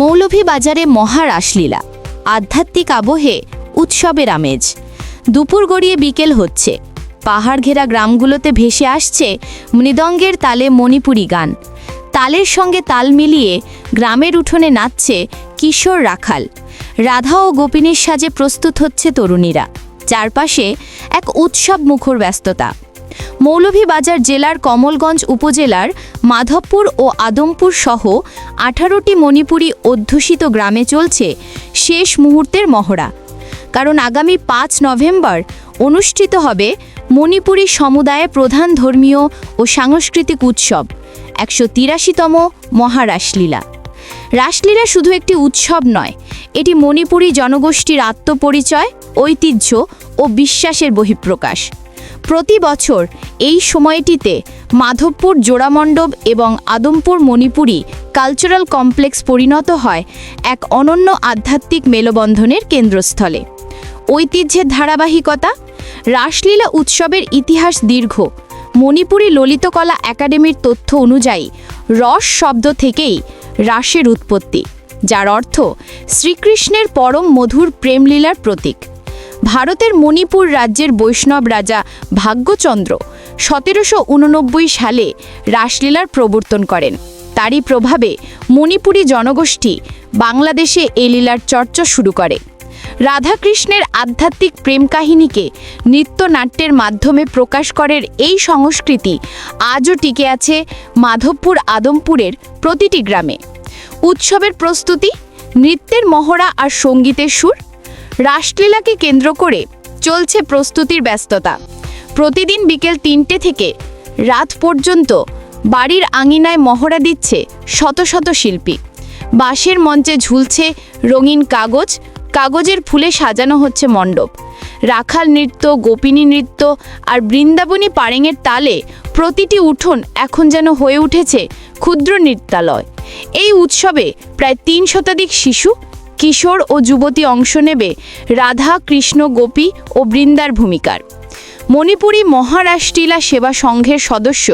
মৌলভীবাজারে মহারাসলীলা আধ্যাত্মিক আবহে উৎসবের আমেজ। দুপুর গড়িয়ে বিকেল হচ্ছে। পাহাড় ঘেরা গ্রামগুলোতে ভেসে আসছে মৃদঙ্গের তালে মণিপুরী গান। তালের সঙ্গে তাল মিলিয়ে গ্রামের উঠোনে নাচছে কিশোর রাখাল। রাধা ও গোপিনীর সাজে প্রস্তুত হচ্ছে তরুণীরা। চারপাশে এক উৎসব মুখর ব্যস্ততা। মৌলভীবাজার জেলার কমলগঞ্জ উপজেলার মাধবপুর ও আদমপুর সহ আঠারোটি মণিপুরি অধ্যুষিত গ্রামে চলছে শেষ মুহূর্তের মহড়া। কারণ আগামী পাঁচ নভেম্বর অনুষ্ঠিত হবে মণিপুরী সমুদায়ে প্রধান ধর্মীয় ও সাংস্কৃতিক উৎসব, একশো তিরাশিতম মহারাসলীলা। রাসলীলা শুধু একটি উৎসব নয়, এটি মণিপুরী জনগোষ্ঠীর আত্মপরিচয়, ঐতিহ্য ও বিশ্বাসের বহিঃপ্রকাশ। প্রতি বছর এই সময়টিতে মাধবপুর জোড়ামণ্ডপ এবং আদমপুর মণিপুরী কালচারাল কমপ্লেক্স পরিণত হয় এক অনন্য আধ্যাত্মিক মেলবন্ধনের কেন্দ্রস্থলে। ঐতিহ্যের ধারাবাহিকতা, রাসলীলা উৎসবের ইতিহাস দীর্ঘ, মণিপুরী ললিতকলা একাডেমির তথ্য অনুযায়ী রস শব্দ থেকেই রাসের উৎপত্তি, যার অর্থ শ্রীকৃষ্ণের পরম মধুর প্রেমলীলার প্রতীক। ভারতের মণিপুর রাজ্যের বৈষ্ণব রাজা ভাগ্যচন্দ্র সতেরোশো উননব্বই সালে রাসলীলার প্রবর্তন করেন। তারই প্রভাবে মণিপুরী জনগোষ্ঠী বাংলাদেশে এ লীলার চর্চা শুরু করে। রাধাকৃষ্ণের আধ্যাত্মিক প্রেম কাহিনীকে নৃত্যনাট্যের মাধ্যমে প্রকাশ করের এই সংস্কৃতি আজও টিকে আছে মাধবপুর আদমপুরের প্রতিটি গ্রামে। উৎসবের প্রস্তুতি, নৃত্যের মহড়া আর সঙ্গীতের সুর রাসলীলাকে কেন্দ্র করে চলছে প্রস্তুতির ব্যস্ততা। প্রতিদিন বিকেল তিনটে থেকে রাত পর্যন্ত বাড়ির আঙিনায় মহড়া দিচ্ছে শত শত শিল্পী। বাঁশের মঞ্চে ঝুলছে রঙিন কাগজ, কাগজের ফুলে সাজানো হচ্ছে মণ্ডপ। রাখাল নৃত্য, গোপিনী নৃত্য আর বৃন্দাবনী পারেঙের তালে প্রতিটি উঠোন এখন যেন হয়ে উঠেছে ক্ষুদ্র নৃত্যালয়। এই উৎসবে প্রায় তিন শতাধিক শিশু কিশোর ও যুবতী অংশ নেবে রাধা, কৃষ্ণ, গোপী ও বৃন্দার ভূমিকার। মণিপুরী মহারাষ্ট্রীলা সেবা সংঘের সদস্য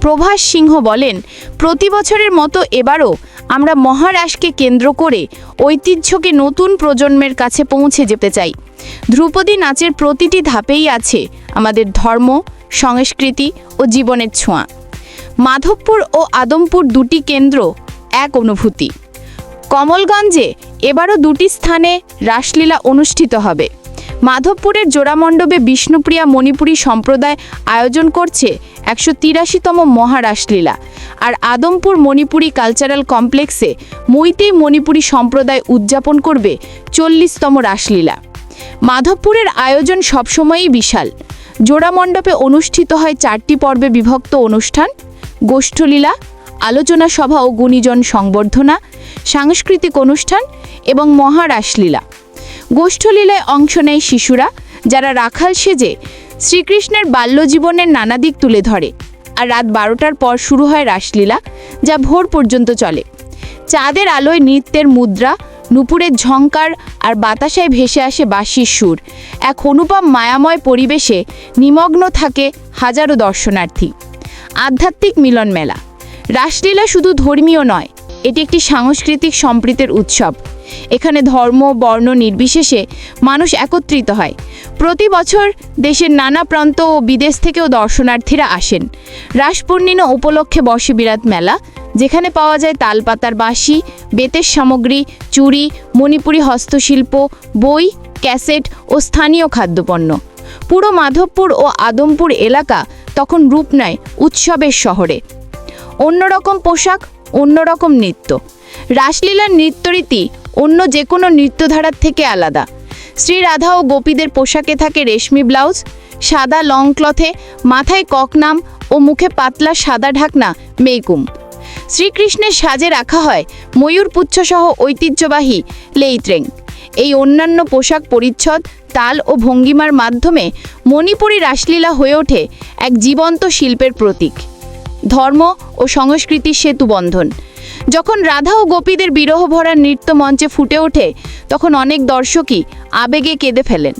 প্রভাস সিংহ বলেন, প্রতি বছরের মতো এবারও আমরা মহারাসকে কেন্দ্র করে ঐতিহ্যকে নতুন প্রজন্মের কাছে পৌঁছে যেতে চাই। ধ্রুপদী নাচের প্রতিটি ধাপেই আছে আমাদের ধর্ম, সংস্কৃতি ও জীবনের ছোঁয়া। মাধবপুর ও আদমপুর দুটি কেন্দ্র এক অনুভূতি। কমলগঞ্জে এবারও দুটি স্থানে রাসলীলা অনুষ্ঠিত হবে। মাধবপুরের জোড়ামণ্ডপে বিষ্ণুপ্রিয়া মণিপুরী সম্প্রদায় আয়োজন করছে একশো তিরাশিতম মহারাসলীলা আর আদমপুর মণিপুরী কালচারাল কমপ্লেক্সে মৈতেই মণিপুরী সম্প্রদায় উদযাপন করবে চল্লিশতম রাসলীলা। মাধবপুরের আয়োজন সবসময়ই বিশাল। জোড়ামণ্ডপে অনুষ্ঠিত হয় চারটি পর্বে বিভক্ত অনুষ্ঠান, গোষ্ঠলীলা, আলোচনা সভা ও গুণীজন সংবর্ধনা, সাংস্কৃতিক অনুষ্ঠান এবং মহারাসলীলা। গোষ্ঠলীলায় অংশ নেয় শিশুরা, যারা রাখাল সেজে শ্রীকৃষ্ণের বাল্যজীবনের নানা দিক তুলে ধরে। আর রাত বারোটার পর শুরু হয় রাসলীলা, যা ভোর পর্যন্ত চলে। চাঁদের আলোয় নৃত্যের মুদ্রা, নুপুরের ঝঙ্কার আর বাতাসায় ভেসে আসে বাঁশির সুর। এক অনুপম মায়াময় পরিবেশে নিমগ্ন থাকে হাজারো দর্শনার্থী। আধ্যাত্মিক মিলন মেলা রাসলীলা শুধু ধর্মীয় নয়, এটি একটি সাংস্কৃতিক সম্প্রীতের উৎসব। এখানে ধর্ম, বর্ণ নির্বিশেষে মানুষ একত্রিত হয়। প্রতি বছর দেশের নানা প্রান্ত ও বিদেশ থেকেও দর্শনার্থীরা আসেন। রাস পূর্ণিমা উপলক্ষে বসে বিরাট মেলা, যেখানে পাওয়া যায় তালপাতার বাঁশি, বেতের সামগ্রী, চুড়ি, মণিপুরি হস্তশিল্প, বই, ক্যাসেট ও স্থানীয় খাদ্যপণ্য। পুরো মাধবপুর ও আদমপুর এলাকা তখন রূপ নেয় উৎসবের শহরে। অন্যরকম পোশাক, অন্যরকম নৃত্য। রাসলীলার নৃত্যরীতি অন্য যে কোনো নৃত্যধারার থেকে আলাদা। শ্রী রাধা ও গোপীদের পোশাকে থাকে রেশমি ব্লাউজ, সাদা লং ক্লথে, মাথায় ককনাম ও মুখে পাতলা সাদা ঢাকনা, মেইকুম। শ্রীকৃষ্ণের সাজে রাখা হয় ময়ূরপুচ্ছ সহ ঐতিহ্যবাহী লেইত্রেং। এই অন্যান্য পোশাক পরিচ্ছদ, তাল ও ভঙ্গিমার মাধ্যমে মণিপুরী রাসলীলা হয়ে ওঠে এক জীবন্ত শিল্পের প্রতীক। ধর্ম ও সংস্কৃতির সেতু বন্ধন যখন রাধা ও গোপীদের বিরহ ভরা নৃত্য মঞ্চে ফুটে ওঠে, তখন অনেক দর্শকই আবেগে কেঁদে ফেলেন।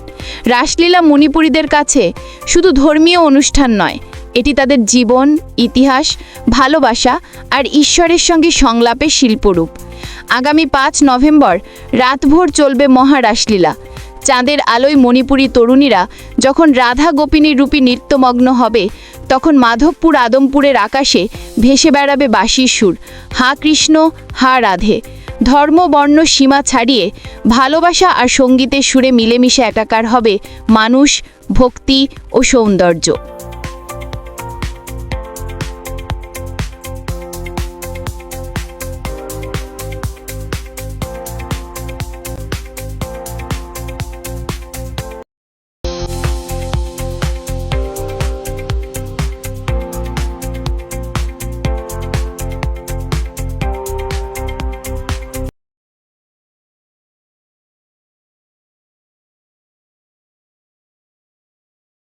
রাসলীলা মণিপুরীদের কাছে শুধু ধর্মীয় অনুষ্ঠান নয়, এটি তাদের জীবন, ইতিহাস, ভালোবাসা আর ঈশ্বরের সঙ্গে সংলাপের শিল্পরূপ। আগামী পাঁচ নভেম্বর রাতভর চলবে মহারাসলীলা চাঁদের আলোয় মণিপুরী তরুণীরা যখন রাধা গোপিনী রূপী নৃত্যমগ্ন হবে, তখন মাধবপুর আদমপুরের আকাশে ভেসে বেড়াবে বাঁশির সুর। হা কৃষ্ণ, হা রাধে। ধর্ম, বর্ণ, সীমা ছাড়িয়ে ভালোবাসা আর সঙ্গীতের সুরে মিলেমিশে একাকার হবে মানুষ, ভক্তি ও সৌন্দর্য।